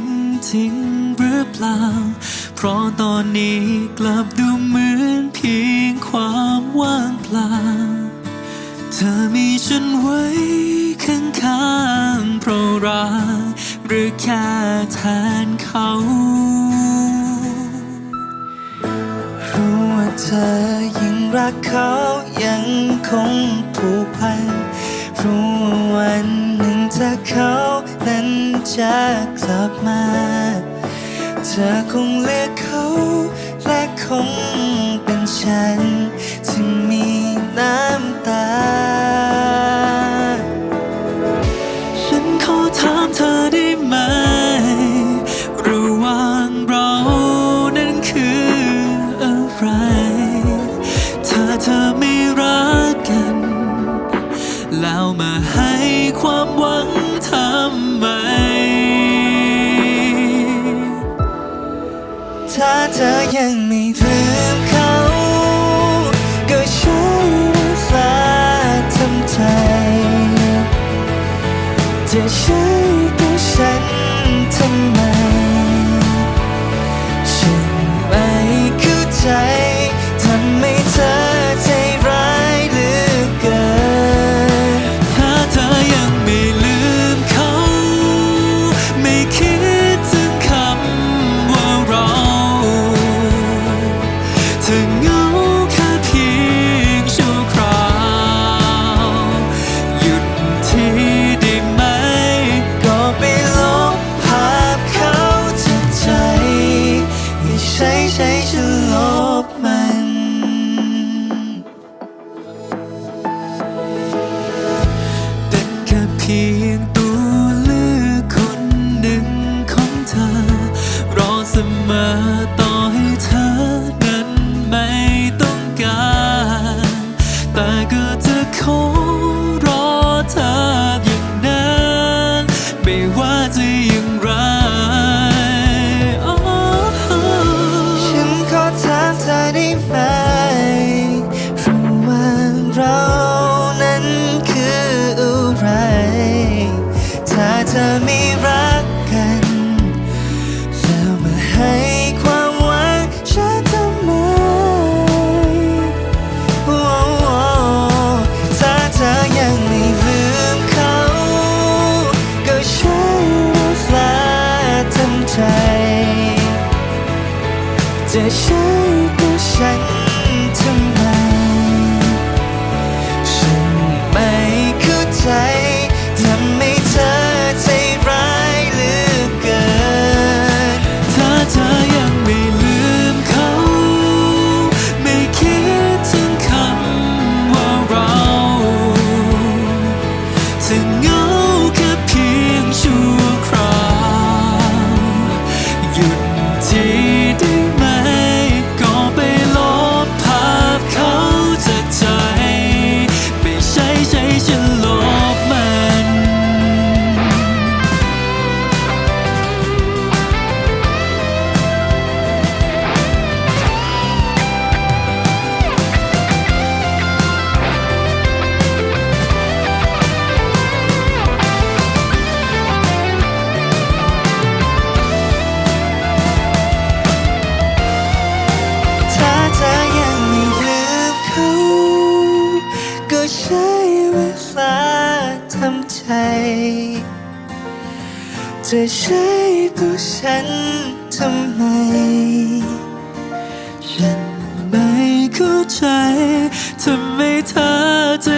กจริงจริงหรือเปล่า เพราะตอนนี้กลับดูเหมือนเพียงความว่างเปล่า เธอมีฉันไว้ข้างๆเพราะรักหรือแค่แทนเขารู้ว่าเธอยังรักเขายังคงผูกพันรู้ว่าวันหนึ่งถ้าเขา จะกลับมา เธอคงเลือกเขาและคงเป็นฉันที่มีน้ำตา ฉันขอถามเธอได้ไหม ระหว่างเรานั้นคืออะไร ถ้าเธอไม่ เธอยังไม่ลืมเขาก็ใช้เวลาทำใจจะใช้ตัว รอเจะ ใช้เวลาทำใจจะใช้ตัวฉันทำไม ฉันไม่เข้าใจทำไมเธอจะ